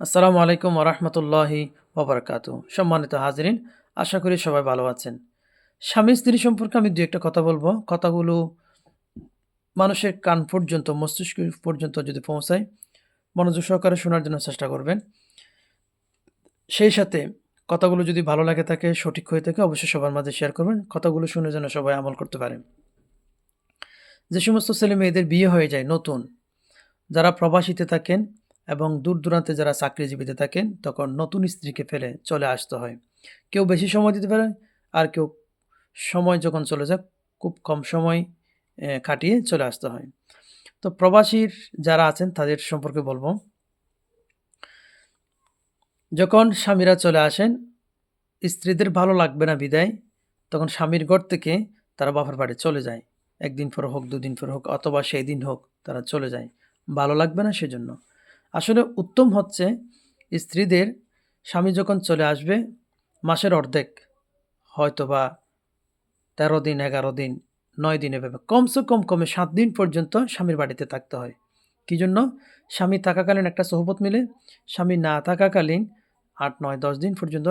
আসসালামু আলাইকুম ওরহমতুল্লাহি ওবরাকাতু। সম্মানিত হাজরিন, আশা করি সবাই ভালো আছেন। স্বামী স্ত্রী সম্পর্কে আমি দু একটা কথা বলব। কথাগুলো মানুষের কান পর্যন্ত, মস্তিষ্ক পর্যন্ত যদি পৌঁছায়, মনোযোগ সহকারে শোনার জন্য চেষ্টা করবেন। সেই সাথে কথাগুলো যদি ভালো লাগে থাকে, সঠিক হয়ে থাকে, অবশ্যই সবার মাঝে শেয়ার করবেন। কথাগুলো শুনে যেন সবাই আমল করতে পারে। যে সমস্ত ছেলে মেয়েদের বিয়ে হয়ে যায় নতুন, যারা প্রবাসীতে থাকেন এবং দূর দূরান্তে যারা চাকরিজীবীতে থাকেন, তখন নতুন স্ত্রীকে ফেলে চলে আসতে হয়। কেউ বেশি সময় দিতে পারে আর কেউ সময় যখন চলে যায় খুব কম সময় কাটিয়ে চলে আসতে হয়। তো প্রবাসীর যারা আছেন, তাদের সম্পর্কে বলব। যখন স্বামীরা চলে আসেন, স্ত্রীদের ভালো লাগবে না বিদায়, তখন স্বামীর ঘর থেকে তারা বাপের বাড়ি চলে যায়। একদিন পর হোক, দুদিন পর হোক, অথবা সেই দিন হোক তারা চলে যায়। ভালো লাগবে না সেজন্য। আসলে উত্তম হচ্ছে স্ত্রীদের স্বামী যখন চলে আসবে মাসের অর্ধেক হয়তোবা তেরো দিন এগারো দিন নয় দিন এভাবে কমসে কম কমে সাত দিন পর্যন্ত স্বামীর বাড়িতে থাকতে হয়। কী জন্য? স্বামী থাকাকালীন একটা সহবত মিলে স্বামী না থাকাকালীন আট নয় দশ দিন পর্যন্ত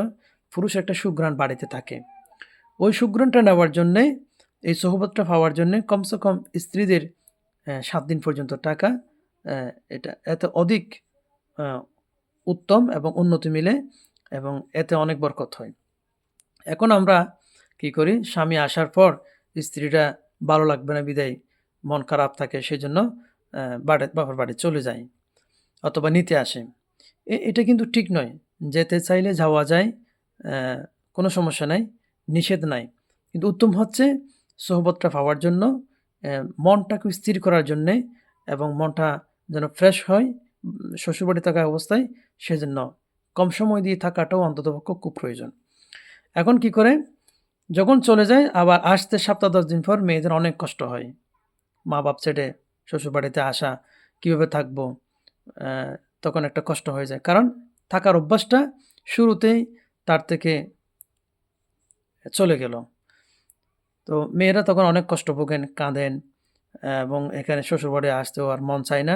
পুরুষ একটা সুগ্রাণ বাড়িতে থাকে। ওই সুগ্রাণটা নেওয়ার জন্যে এই সহবতটা পাওয়ার জন্যে কমসে কম স্ত্রীদের আহ, সাত দিন পর্যন্ত টাকা এটা এত অধিক উত্তম এবং উন্নতি মিলে এবং এতে অনেক বরকত হয়। এখন আমরা কি করি? স্বামী আসার পর স্ত্রীরা ভালো লাগবে না, বিদায়, মন খারাপ থাকে সেই জন্য বাড়ি বাবার বাড়ি চলে যায় অথবা নিতে আসে। এটা কিন্তু ঠিক নয়। যেতে চাইলে যাওয়া যায় কোনো সমস্যা নাই, নিষেধ নাই। কিন্তু উত্তম হচ্ছে সোহবতটা পাওয়ার জন্য মনটাকে স্থির করার জন্যে এবং মনটা যেন ফ্রেশ হয়, শ্বশুরবাড়ি থাকা অবস্থায় সেজন্য কম সময় দিয়ে থাকাটাও অন্ততপক্ষ খুব প্রয়োজন। এখন কি করে? যখন চলে যায়, আবার আসতে সপ্তাহ দশ দিন পর মেয়েদের অনেক কষ্ট হয়। মা বাপ ছেড়ে শ্বশুরবাড়িতে আসা, কীভাবে থাকব তখন একটা কষ্ট হয়ে যায়। কারণ থাকার অভ্যাসটা শুরুতেই তার থেকে চলে গেল। তো মেয়েরা তখন অনেক কষ্ট ভোগেন, কাঁদেন এবং এখানে শ্বশুরবাড়ি আসতেও আর মন চায় না।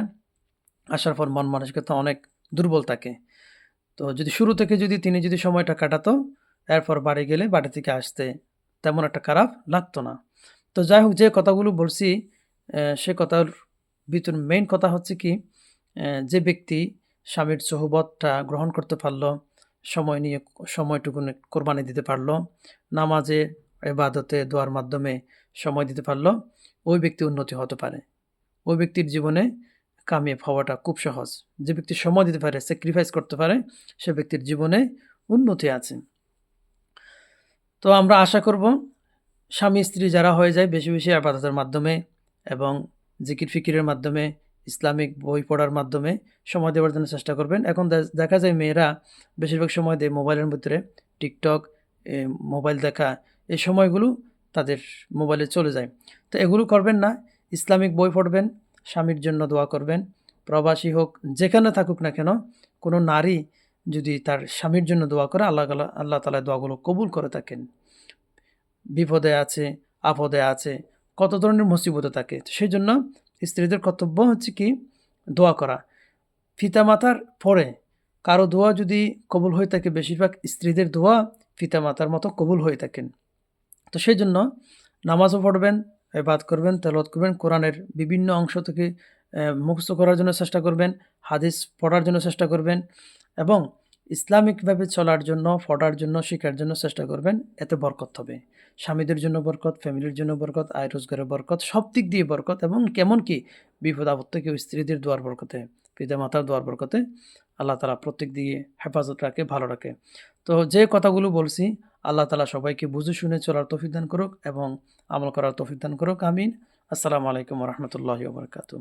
আসার পর মন মানসিকতা অনেক দুর্বল থাকে। তো যদি শুরু থেকে যদি তিনি যদি সময়টা কাটাতো, এরপর বাড়ি গেলে বাড়ি থেকে আসতে তেমন একটা খারাপ লাগতো না। তো যাই হোক, যে কথাগুলো বলছি সে কথার ভিতর মেইন কথা হচ্ছে কি যে ব্যক্তি স্বামীর সহবতটা গ্রহণ করতে পারল, সময় নিয়ে, সময়টুকু কোরবানি দিতে পারল, নামাজে, এবাদতে, দোয়ার মাধ্যমে সময় দিতে পারল, ওই ব্যক্তি উন্নতি হতে পারে। ওই ব্যক্তির জীবনে কামিয়াব হওয়াটা খুব সহজ। যে ব্যক্তি সময় দিতে পারে স্যাক্রিফাইস করতে পারে, সে ব্যক্তির জীবনে উন্নতি আছে। তো আমরা আশা করব, স্বামী, স্ত্রী যারা হয়ে যায়, বেশি বেশি আবাদতের মাধ্যমে এবং জিকির ফিকিরের মাধ্যমে, ইসলামিক বই পড়ার মাধ্যমে সময় দেওয়ার জন্য চেষ্টা করবেন। এখন দেখা যায় মেয়েরা বেশিরভাগ সময় দেয় মোবাইলের ভিতরে, টিকটক মোবাইল দেখা, এই সময়গুলো তাদের মোবাইলে চলে যায়। তো এগুলো করবেন না, ইসলামিক বই পড়বেন স্বামীর জন্য দোয়া করবেন। প্রবাসী হোক, যেখানে থাকুক না কেন, কোনো নারী যদি তার স্বামীর জন্য দোয়া করে, আল্লাহ আল্লাহ তালা দোয়াগুলো কবুল করে থাকেন। বিপদে আছে, আপদে আছে, কত ধরনের মুসিবতে থাকে। সেই জন্য স্ত্রীদের কর্তব্য হচ্ছে কি? দোয়া করা। পিতামাতার পরে কারও দোয়া যদি কবুল হয়ে থাকে, বেশিরভাগ স্ত্রীদের দোয়া পিতামাতার মতো কবুল হয়ে থাকেন। তো সেই জন্য নামাজও পড়বেন বাদ করবেন তেলত করবেন, কোরআনের বিভিন্ন অংশ থেকে মুখস্থ করার জন্য চেষ্টা করবেন, হাদিস পড়ার জন্য চেষ্টা করবেন এবং ইসলামিকভাবে চলার জন্য, পড়ার জন্য, শেখার জন্য চেষ্টা করবেন। এতে বরকত হবে। স্বামীদের জন্য বরকত, ফ্যামিলির জন্য বরকত, আয় রোজগারের বরকত, সব দিক দিয়ে বরকত এবং কেমন কি বিপদ আপদ থেকে স্ত্রীদের দোয়ার বরকতে, পিতা মাতার দোয়ার বরকতে আল্লাহ তালা প্রত্যেক দিয়ে হেফাজত রাখে, ভালো রাখে। তো যে কথাগুলো বলছি আল্লাহ তালা সবাইকে বুঝে শুনে চলার তৌফিক দান করুক এবং আমল করার তৌফিক দান করুক, আমিন। আসসালামু আলাইকুম রহমতুল্লাহ বরকাতু